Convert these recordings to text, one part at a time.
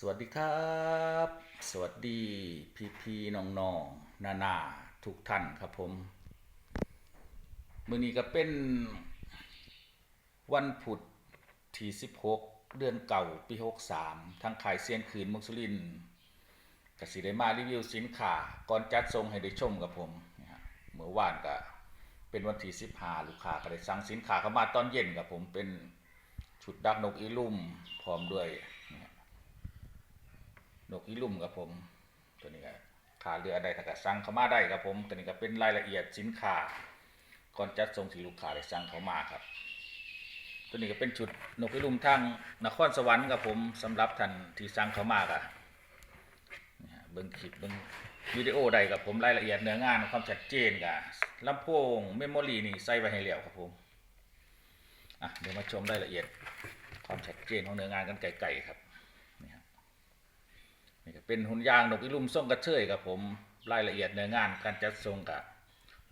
สวัสดีครับ สวัสดีพี่พี่น้องๆนานาทุกท่านครับผมมื้อนี้ก็เป็นวันพุธที่16 เดือนเก่าปี 63 ทางขายเซียนคืนมุสุรินกสิได้มารีวิวสินค้าก่อนจัดส่งให้ได้ชมกับผมเมื่อวานก็เป็นวันที่15ลูกค้าก็ได้สั่งสินค้าเข้ามาตอนเย็นกับผมเป็นชุดดักนกอีลุ่มพร้อมด้วย กอีลุ่มครับผม ตัวนี้ก็ขาเรือได้ถ้าก็สั่งเข้ามาได้ครับผมตัวนี้ก็เป็นรายละเอียดสินค้าก่อนจัดส่งที่ลูกค้าได้สั่งเข้ามาครับ ตัวนี้ก็เป็นชุดนกอีลุ่มทางนครสวรรค์ครับผมสำหรับท่านที่สั่งเข้ามาก็นี่ะเบิ่งคลิปเบิ่งวิดีโอใดครับผมรายละเอียดเนื้องานความชัดเจนกับลำโพงเมมโมรีนี่ใส่ไว้ให้แล้วครับผมอะเดี๋ยวมาชมรายละเอียดความชัดเจนของเนื้องานกันไกลๆครับ เป็นหุ่นยางนกอีลุ่มส่งกระเชยครับผมรายละเอียดเนื้องานการจัดส่งกับ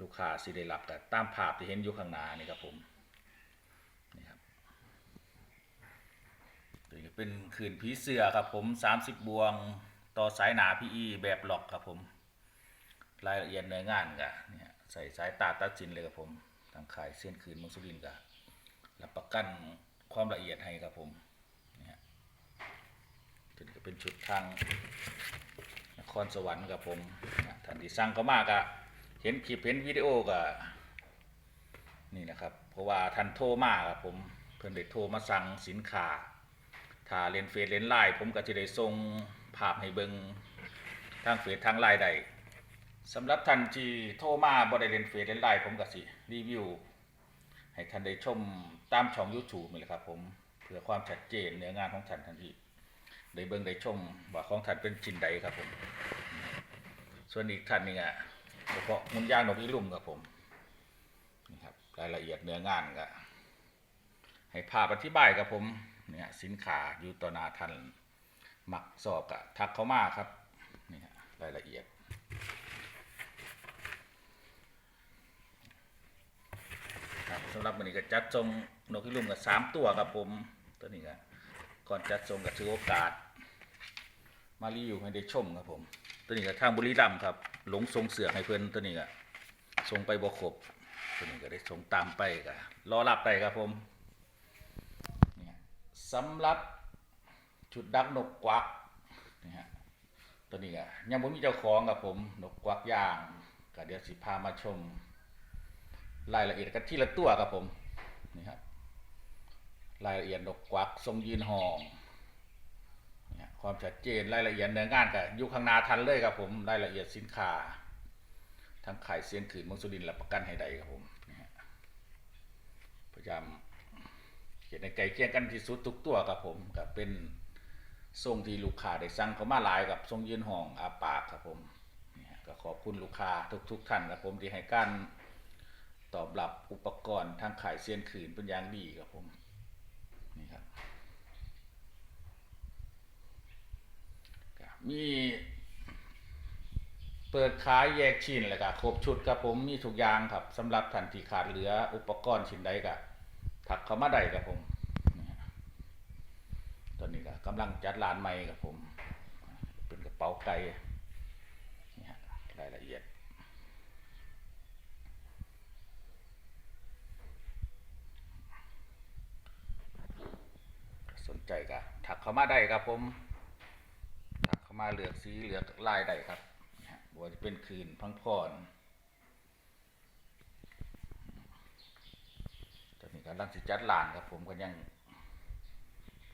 ลูกค้าสิได้รับกับตามภาพที่เห็นอยู่ข้างหน้านี่ครับผมนี่ครับตัวนี้เป็นขืนผีเสือครับผม 30 บวงต่อสายหนาพีอีแบบหลอกครับผม รายละเอียดเนื้องานกับเนี่ยใส่สายตาตัดสินเลยครับผมทางขายเส้นคืนมืองสุรินกับรับประกันความละเอียดให้ครับผม ตัวนี้ก็เป็นชุดทางนครสวรรค์กับผมท่านที่สั่งเข้ามากะเห็นคลิปเห็นวิดีโอก็นี่นะครับ เพราะว่าท่านโทรมาครับผมเพิ่อนได้โทรมาสั่งสินค้าถ้าเล่นเฟซเล่นไลน์ผมก็จะได้ส่งภาพให้เบิงทางเฟซทางไลน์ได้สำหรับท่านที่โทรมาบ่ได้เลนเฟซเล่นไลน์ผมก็สิรีวิว ให้ท่านได้ชมตามช่อง YouTube นี่แหละครับผมเพื่อความชัดเจนเนื้องานของท่านทันที ได้เบิ่งได้ชมว่าของท่านเป็นชิ้นใดครับผม ส่วนอีกท่านนี่อะเฉพาะมุนยางนกอีลุ่มครับผมนี่ครับรายละเอียดเนื้องานก็ให้ภาพอธิบายครับผมเนี่ยสินค้าอยู่ต่อหน้าท่านหมักสอบกะทักเขามาครับนี่ฮะรายละเอียด ครับสำหรับวันนี้ก็จัดทรงนกพิรุมกับสามตัวครับผมตัวนี้ก็ ก่อนจัดทรงก็ถือโอกาส มารีวิวให้ได้ชมครับผมตัวนี้ก็ทางบุรีรัมย์ครับหลงทรงเสือกให้เพื่อนตัวนี้ก็ส่งไปบ่ครบตัวนี้ก็ได้ส่งตามไปก็รอรับไปครับผมเนี่ยสำหรับชุดดักนกกวักนี่ฮะตัวนี้ก็ยังบ่มีเจ้าของครับผมนกกวักย่างก็เดี๋ยวสิพามาชมรายละเอียดกันที่ละตัวครับผมนี่ครับ รายละเอียดนกกวักทรงยืนหองความชัดเจนรายละเอียดเนื้องานกับยู่ข้างนาทันเลยครับผมรายละเอียดสินค้าทั้งขายเสียนขืนมืองสุรินทร์รับประกันให้ได้ครับผมนี่ฮะพยายามเขียนในไก่เคียงกันที่สุดทุกตัวครับผมกับเป็นทรงที่ลูกค้าได้สั่งเขามาหลายกับทรงยืนห้องอาปากครับผมก็ขอบคุณลูกค้าทุก ๆ ท่านครับผมที่ให้การตอบรับอุปกรณ์ทางขายเซียนขืนเป็นอย่างดีครับผม นี่ครับก็ มีเปิดขายแยกชิ้นเลยครับครบชุดครับผมมีทุกอย่างครับสำหรับท่านที่ขาดเหลืออุปกรณ์ชิ้นใดก็ถักเข้ามาได้ครับผมตอนนี้ก็กำลังจัดร้านใหม่ครับผม เป็นกระเป๋าไก่นี่ฮะรายละเอียดสนใจก็ถักเข้ามาได้ครับผม มาเหลือกสีเหลือกลายได้ครับบ่ว่าจะเป็นคืนพังพรตอนนี้กำลังสิจัดลานครับผมก็ยัง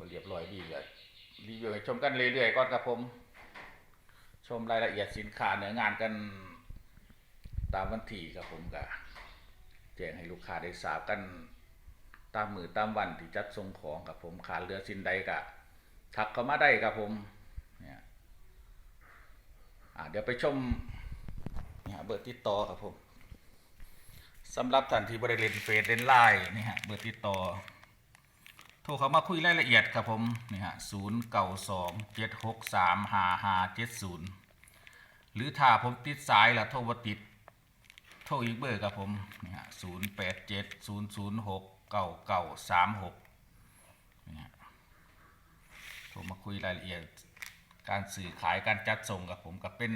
เรียบร้อยดีเลยรีวิวให้ชมกันเรื่อยๆก่อนครับผม ชมรายละเอียดสินค้าเนื้องานกันตามวันที่ครับผมก็แจ้งให้ลูกค้าได้ทราบกันตามมือตามวันที่จัดส่งของกับผมขาดเหลือสินใดกะทักเข้ามาได้ครับผม เดี๋ยวไปชมเนี่ยเบอร์ติดต่อครับผมสำหรับท่านที่บริเล่นเฟซเล่นไลน์นี่ฮะเบอร์ติดต่อ โทรเข้ามาคุยรายละเอียดครับผมนี่ฮะศูนย์เก้าสองเจ็ดหกสามห้าห้าเจ็ดศูนย์หรือถ้าผมติดสายล้วโทรบ่ติดโทรอีกเบอร์ครับผมนี่ฮะศูนย์แปดเจ็ดศูนย์ศูนย์หกเก้าเก้าสามหกนี่ฮะโทรมาคุยรายละเอียด การสื่อขายการจัดส่งกับผมก็เป็น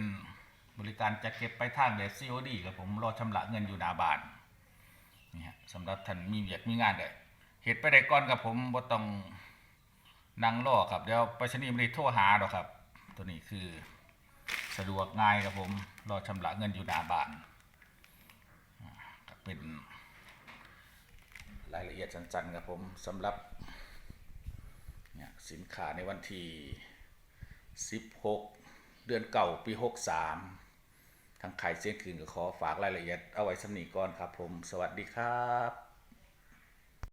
บริการจัดเก็บไปลายทางแบบ COD กับผมรอชำระเงินอยู่หน้าบ้านนี่ฮะสำหรับท่านมีเวียกมีงานได้เหตุไปได้ก่อนกับผมบ่ต้องนั่งรอครับเดี๋ยวไปรษณีไม่ได้โทรหาหรอกครับ ตัวนี้คือสะดวกง่ายครับผมรอชำระเงินอยู่หน้าบ้านก็เป็นรายละเอียดสั้นๆครับผมสำหรับสินค้าในวันที่ 16 เดือนเก่าปี 63 ทางขายเสียงคืนก็ขอฝากรายละเอียดเอาไว้สำนีก่อนครับผม สวัสดีครับ